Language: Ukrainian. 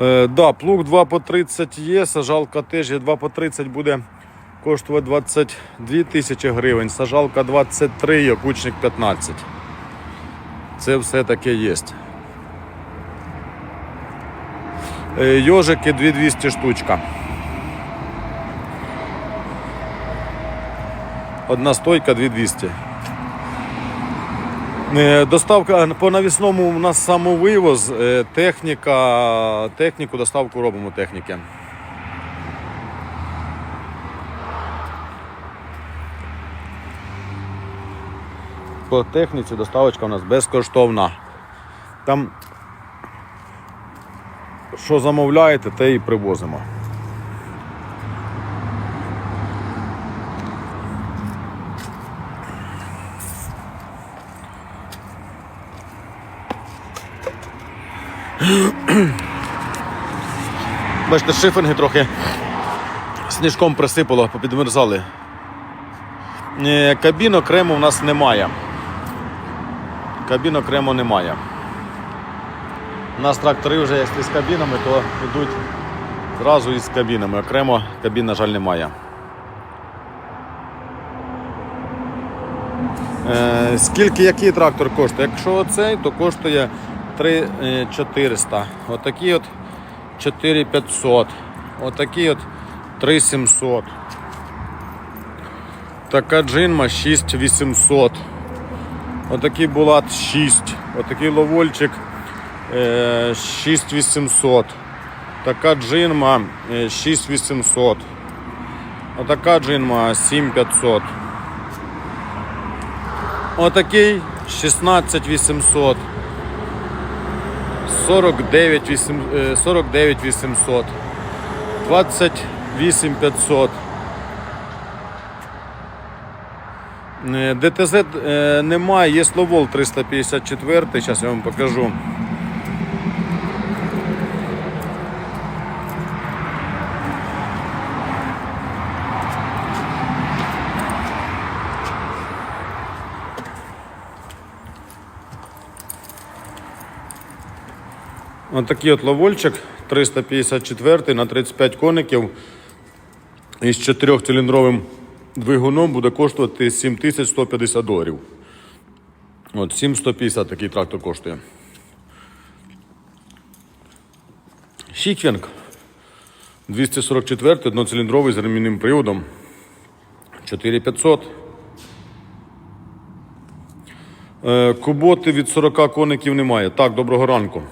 Е, да, плуг 2 по 30 є, сажалка теж є 2 по 30 буде коштувати 22 тисячі гривень, сажалка 23 і окучник 15. Це все таке є. Е, Йожики 2200 штучка. Одна стойка 2200. Е, Доставка по навісному у нас самовивоз, е, техніка, техніку, доставку робимо техніки. По техніці доставочка у нас безкоштовна. Там що замовляєте, те і привозимо. Бачите, шифинги трохи сніжком присипало, попідмерзали. Е, Кабін окремо в нас немає. Кабін окремо немає. У нас трактори вже якщо з кабінами, то йдуть зразу із кабінами. Окремо кабін, на жаль, немає. Е, скільки який трактор коштує? Якщо цей, то коштує 3400. Отакий от 4500. Отакий от 3700. Така джинма 6800. Отакий булат 6. Отакий ловольчик е, 6800. Така джинма е, 6800. Отака джинма 7500. Отакий 16800. 49 8, е, 49 800. 28 500. Е, ДТЗ е, немає, є Словол 354, зараз я вам покажу. Ось такий от ловольчик 354 на 35 коників із 4-циліндровим двигуном буде коштувати 7150 доларів. От 7150 такий трактор коштує. Шіквінг 244 одноциліндровий з ремінним приводом 4500. Е, Куботи від 40 коників немає. Так, доброго ранку.